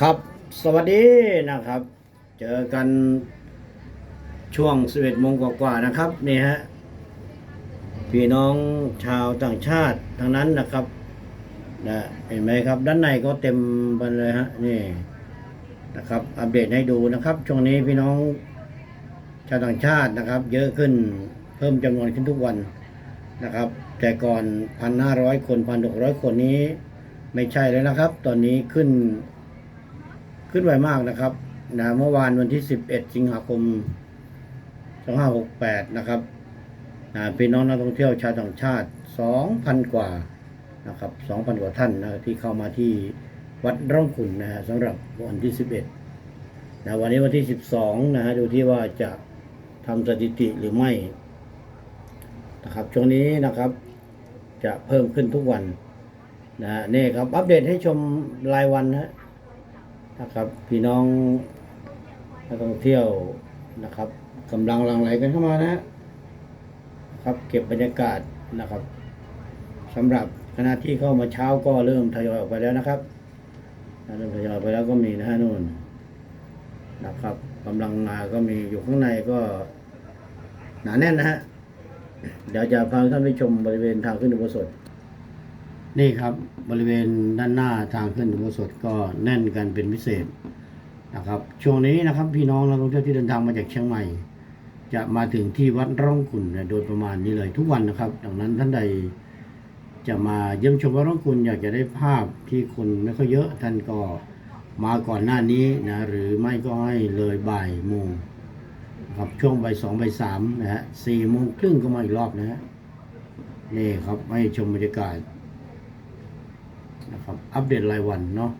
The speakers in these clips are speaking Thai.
ครับ สวัสดีนะครับ เจอกันช่วง11โมงกว่าๆนะครับนี่ฮะพี่น้องชาวต่างชาติทั้งนั้นนะครับนะเห็นไหมครับ ด้านในก็เต็มไปเลยฮะนี่นะครับ อัปเดตให้ดูนะครับ ช่วงนี้พี่น้องชาวต่างชาตินะครับ เยอะขึ้นเพิ่มจำนวนขึ้นทุกวันนะครับ แต่ก่อนพันห้าร้อยคนพันหกร้อยคนนี้ ไม่ใช่แล้วนะครับ ตอนนี้ขึ้น ขึ้นไวมากนะครับนะเมื่อวานวันที่ 11 สิงหาคม 2568 นะครับนะพี่น้องนักท่องเที่ยวชาวต่างชาติ 2,000 กว่านะครับ 2,000 กว่าท่านนะที่เข้ามาที่วัดร่องขุนนะฮะสำหรับวันที่ 11นะวันนี้วันที่ 12 นะฮะดูที่ว่าจะทำสถิติหรือไม่นะครับช่วงนี้นะครับจะเพิ่มขึ้นทุกวันนะฮะนี่ครับ อัปเดตให้ชมรายวันนะ นะครับพี่น้องนักท่องเที่ยวนะครับกำลังหลังไหลกันเข้ามานะฮะนะครับ เก็บบรรยากาศนะครับสำหรับคณะที่เข้ามาเช้าก็เริ่มทยอยออกไปแล้วนะครับเริ่มทยอยไปแล้วก็มีนะฮะนู่นนะครับกำลังมาก็มีอยู่ข้างในก็หนาแน่นนะฮะเดี๋ยวจะพาท่านไปชมบริเวณทางขึ้นอุโบสถ นี่ครับบริเวณด้านหน้าทางขึ้นอุโบสถก็แน่นกันเป็นพิเศษนะครับ ช่วงนี้นะครับพี่น้องนักท่องเที่ยวที่เดินทางมาจากเชียงใหม่ จะมาถึงที่วัดร่องขุนโดยประมาณนี้เลยทุกวันนะครับ ดังนั้นท่านใดจะมาเยี่ยมชมวัดร่องขุนอยากจะได้ภาพที่คนไม่ค่อยเยอะท่านก็มาก่อนหน้านี้นะหรือไม่ก็ให้เลยบ่ายโมงครับช่วงบ่ายสองบ่ายสามนะฮะสี่โมงครึ่งก็มาอีกรอบนะฮะนี่ครับให้ชมบรรยากาศ นะครับอัปเดตรายวันเนาะ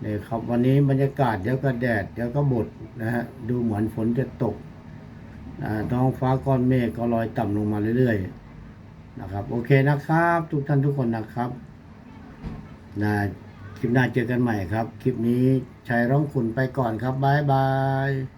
เนี่ยครับวันนี้บรรยากาศเดี๋ยวก็แดดเดี๋ยวก็บดนะฮะดูเหมือนฝนจะตกนะท้องฟ้าก้อนเมฆก็ลอยต่ำลงมาเรื่อยๆนะครับ โอเคนะครับ ทุกท่านทุกคนนะครับนะคลิปหน้าเจอกันใหม่ครับ คลิปนี้ชัยร้องขุนไปก่อนครับบ๊ายบาย